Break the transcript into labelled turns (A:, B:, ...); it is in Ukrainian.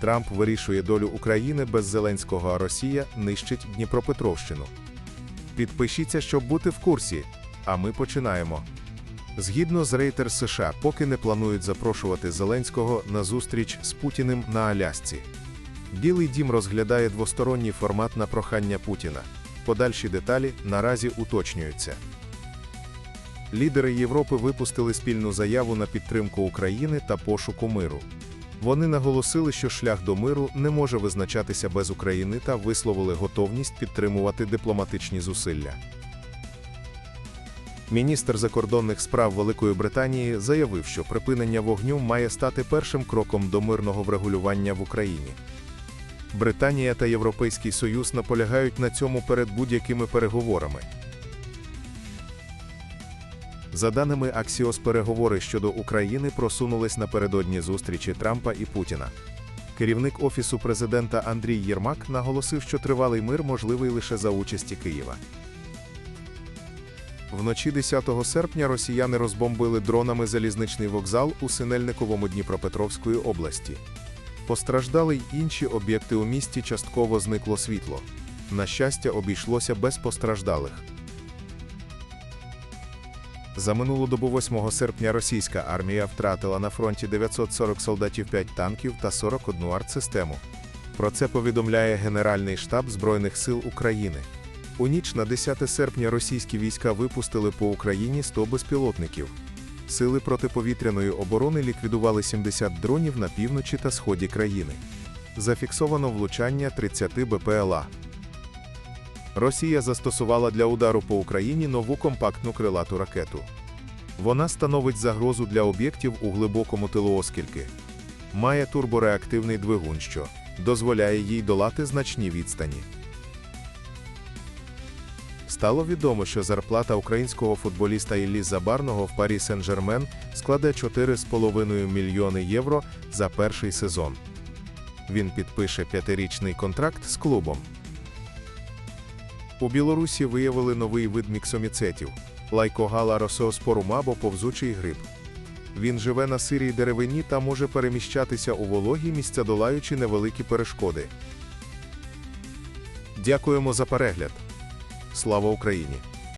A: Трамп вирішує долю України без Зеленського, а Росія нищить Дніпропетровщину. Підпишіться, щоб бути в курсі. А ми починаємо. Згідно з Рейтер США, поки не планують запрошувати Зеленського на зустріч з Путіним на Алясці. Білий дім розглядає двосторонній формат на прохання Путіна. Подальші деталі наразі уточнюються. Лідери Європи випустили спільну заяву на підтримку України та пошуку миру. Вони наголосили, що шлях до миру не може визначатися без України та висловили готовність підтримувати дипломатичні зусилля. Міністр закордонних справ Великої Британії заявив, що припинення вогню має стати першим кроком до мирного врегулювання в Україні. Британія та Європейський Союз наполягають на цьому перед будь-якими переговорами. За даними Аксіос, переговори щодо України просунулись напередодні зустрічі Трампа і Путіна. Керівник офісу президента Андрій Єрмак наголосив, що тривалий мир можливий лише за участі Києва. Вночі 10 серпня росіяни розбомбили дронами залізничний вокзал у Синельниковому Дніпропетровської області. Постраждали й інші об'єкти у місті, частково зникло світло. На щастя, обійшлося без постраждалих. За минулу добу 8 серпня російська армія втратила на фронті 940 солдатів 5 танків та 41 артсистему. Про це повідомляє Генеральний штаб Збройних сил України. У ніч на 10 серпня російські війська випустили по Україні 100 безпілотників. Сили протиповітряної оборони ліквідували 70 дронів на півночі та сході країни. Зафіксовано влучання 30 БПЛА. Росія застосувала для удару по Україні нову компактну крилату ракету. Вона становить загрозу для об'єктів у глибокому тилу оскільки має турбореактивний двигун, що дозволяє їй долати значні відстані. Стало відомо, що зарплата українського футболіста Іллі Забарного в Парі Сен-Жермен складе 4,5 мільйони євро за перший сезон. Він підпише п'ятирічний контракт з клубом. У Білорусі виявили новий вид міксоміцетів лайкогала росеоспорум або повзучий гриб. Він живе на сирій деревині та може переміщатися у вологі місця, долаючи невеликі перешкоди. Дякуємо за перегляд. Слава Україні!